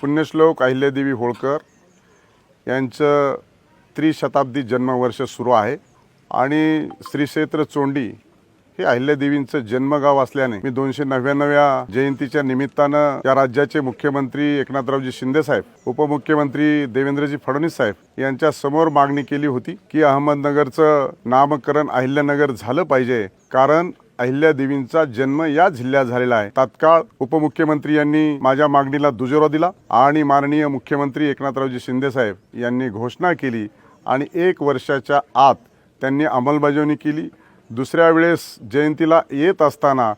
पुण्यश्लोक अहिल्यादेवी होळकर यांचं त्रिशताब्दी जन्मवर्ष सुरू आहे. आणि श्रीक्षेत्र चोंडी हे अहिल्यादेवींचं जन्मगाव असल्याने मी दोनशे नव्याण्णव्या जयंतीच्या निमित्तानं या राज्याचे मुख्यमंत्री एकनाथरावजी शिंदे साहेब उपमुख्यमंत्री देवेंद्रजी फडणवीस साहेब यांच्या समोर मागणी केली होती की अहमदनगरचं नामकरण अहिल्यानगर झालं पाहिजे. कारण अहिल्यादेवींचा जन्म या जिल्ह्यात झालेला आहे. तात्काळ उपमुख्यमंत्री यांनी माझ्या मागणीला दुजोरा दिला आणि माननीय मुख्यमंत्री एकनाथरावजी शिंदेसाहेब यांनी घोषणा केली आणि एक वर्षाच्या आत त्यांनी अंमलबजावणी केली. दुसऱ्या वेळेस जयंतीला येत असताना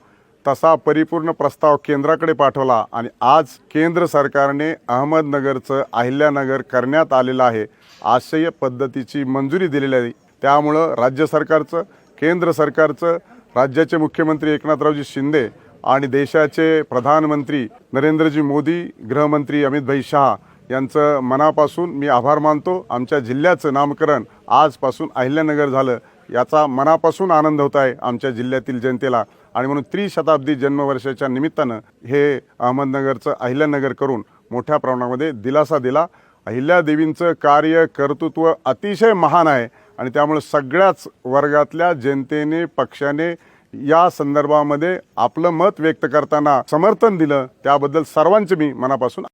तसा परिपूर्ण प्रस्ताव केंद्राकडे पाठवला आणि आज केंद्र सरकारने अहमदनगरचं अहिल्यानगर करण्यात आलेलं आहे आशय पद्धतीची मंजुरी दिलेली आहे. त्यामुळं राज्य सरकारचं केंद्र सरकारचं राज्याचे मुख्यमंत्री एकनाथरावजी शिंदे आणि देशाचे प्रधानमंत्री नरेंद्रजी मोदी गृहमंत्री अमितभाई शहा यांचं मनापासून मी आभार मानतो. आमच्या जिल्ह्याचं नामकरण आजपासून अहिल्यानगर झालं. याचा मनापासून आनंद होत आहे आमच्या जिल्ह्यातील जनतेला. आणि म्हणून त्रिशताब्दी जन्मवर्षाच्या निमित्तानं हे अहमदनगरचं अहिल्यानगर करून मोठ्या प्रमाणामध्ये दिलासा दिला. अहिल्यादेवींचं कार्य कर्तृत्व अतिशय महान आहे आणि त्यामुळे सगळ्याच वर्गातल्या जनतेने पक्षाने या संदर्भामध्ये आपलं मत व्यक्त करताना समर्थन दिलं. त्याबद्दल सर्वांचे मी मनापासून